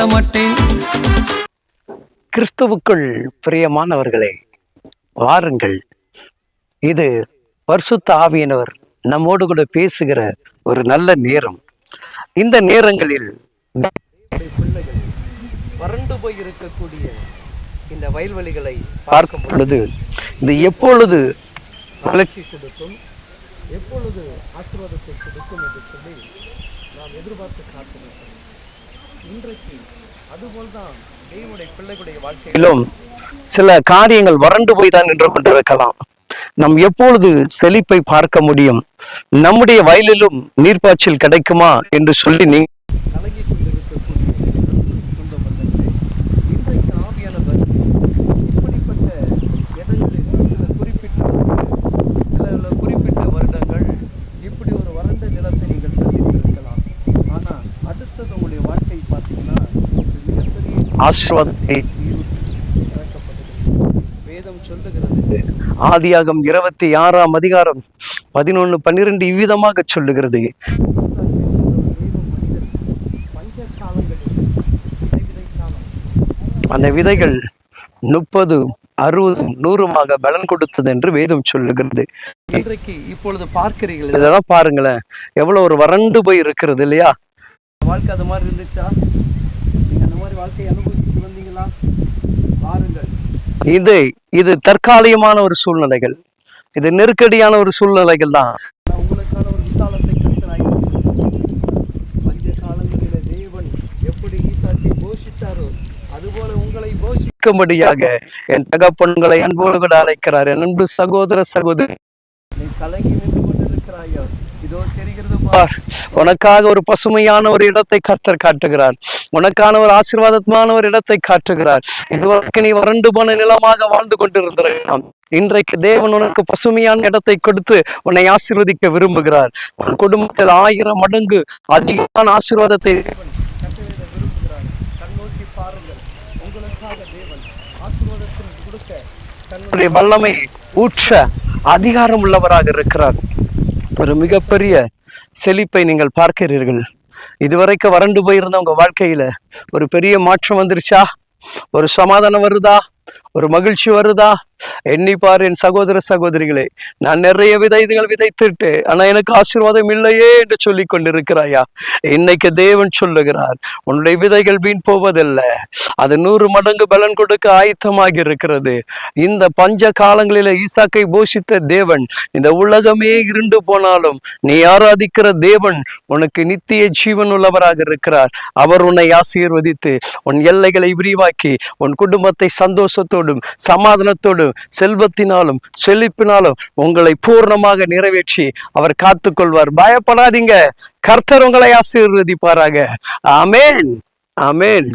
சொல்ல மாட்டேன் கிறிஸ்துவுக்குள் பிரியமானவர்களே வாருங்கள். இது பரிசுத்த ஆவியினவர் நம்மோடு கூட பேசுகிற ஒரு நல்ல நேரம். இந்த நேரங்களில் பிள்ளைகள் வறண்டு போய் இருக்கக்கூடிய இந்த வயல்வெளிகளை பார்க்கும் பொழுது இது எப்பொழுது வளர்ச்சி கொடுக்கும் எப்பொழுது ஆசீர்வாதத்தை கொடுக்கும் என்று சொல்லி நாம் எதிர்பார்த்து காத்திருக்கிறோம். இன்றைக்கு அதுபோல்தான் தேவனுடைய பிள்ளைகளுடைய வாழ்க்கையிலும் சில காரியங்கள் வறண்டு போய் தான் நின்று கொண்டிருக்கலாம். நாம் எப்பொழுது செழிப்பை பார்க்க முடியும்? நம்முடைய வயலிலும் நீர்ப்பாய்ச்சல் கிடைக்குமா என்று சொல்லி நீ கலங்கி கொண்டிருக்கக்கூடிய சொந்த பந்தங்களே, இன்றைக்கு ஆவியானவர் இப்படிப்பட்ட இடங்களில் சில குறிப்பிட்ட சில குறிப்பிட்ட வருடங்கள் இப்படி ஒரு வறண்ட நிலத்தை நீங்கள் சந்தித்திருக்கலாம் ஆனா அடுத்தது உங்களுடைய வாழ்க்கை பார்த்தீங்கன்னா ஒரு மிகப்பெரிய ஆசிர்வாதத்தை வேதம் சொல்லுகிறது ஆதியாகம் இருபத்தி ஆறாம் அதிகாரம் பதினொன்னு பன்னிரெண்டு இவ்விதமாக சொல்லுகிறது. அந்த விதைகள் முப்பது அறுபது நூறுமாக பலன் கொடுத்தது என்று வேதம் சொல்லுகிறது. இன்றைக்கு இப்பொழுது பார்க்கிறீர்கள். இதெல்லாம் பாருங்களேன் எவ்வளவு ஒரு வறண்டு போய் இருக்கிறது இல்லையா? வாழ்க்கை அது மாதிரி இருந்துச்சா? நீங்க அந்த அனுபவிச்சுட்டு வந்தீங்களா? பாருங்கள் இது இது தற்காலிகமான ஒரு சூழ்நிலைகள். இது நெருக்கடியான ஒரு சூழ்நிலைகள் தான். உங்களுக்கான ஒரு விசாலத்தை கருத்தராய் பஞ்ச காலங்களில தேவன் எப்படி ஈசாக்கை போஷித்தாரோ அதுபோல உங்களை போஷிக்கும்படியாக என் தகப்பன்களை அன்போடு கூட அழைக்கிறார். என் அன்பு சகோதர சகோதரி. நீ கலங்கி நின்று கொண்டிருக்கிறாயோ இதோ உனக்காக ஒரு பசுமையான ஒரு இடத்தை கர்த்தர் காட்டுகிறார். உனக்கான ஒரு ஆசீர்வாதமான ஒரு இடத்தை காட்டுகிறார். இதுவரைக்கும் நீ வறண்டு போன நிலமாக வாழ்ந்து கொண்டிருந்திருக்கலாம். இன்றைக்கு தேவன் உனக்கு பசுமையான இடத்தை கொடுத்து உன்னை ஆசீர்வதிக்க விரும்புகிறார். உன் குடும்பத்தில் ஆயிரம் மடங்கு அதிகமான ஆசீர்வாதத்தை தன்னுடைய வல்லமை ஊற்ற அதிகாரம் உள்ளவராக இருக்கிறார். ஒரு மிகப்பெரிய செழிப்பை நீங்கள் பார்க்கிறீர்கள். இதுவரைக்கும் வறண்டு போயிருந்த உங்க வாழ்க்கையில ஒரு பெரிய மாற்றம் வந்துருச்சா? ஒரு சமாதானம் வருதா? ஒரு மகிழ்ச்சி வருதா? எண்ணி பாரு என் சகோதர சகோதரிகளே நான் நிறைய விதைகள் விதைத்துட்டு ஆனா எனக்கு ஆசீர்வாதம் இல்லையே என்று சொல்லி கொண்டிருக்கிறாயா? இன்னைக்கு தேவன் சொல்லுகிறார் உன்னுடைய விதைகள் வீண் போவதில்லை. அது நூறு மடங்கு பலன் கொடுக்க ஆயத்தமாக இருக்கிறது. இந்த பஞ்ச காலங்களில ஈசாக்கை போஷித்த தேவன் இந்த உலகமே இருண்டு போனாலும் நீ ஆராதிக்கிற தேவன் உனக்கு நித்திய ஜீவன் உள்ளவராக இருக்கிறார். அவர் உன்னை ஆசீர்வதித்து உன் எல்லைகளை விரிவாக்கி உன் குடும்பத்தை சந்தோஷம் சந்தோஷத்தோடும் சமாதானத்தோடும் செல்வத்தினாலும் செழிப்பினாலும் உங்களை பூர்ணமாக நிறைவேற்றி அவர் காத்துக்கொள்வார். பயப்படாதீங்க. கர்த்தர் உங்களை ஆசீர்வதிப்பாராக. ஆமேன். ஆமேன்.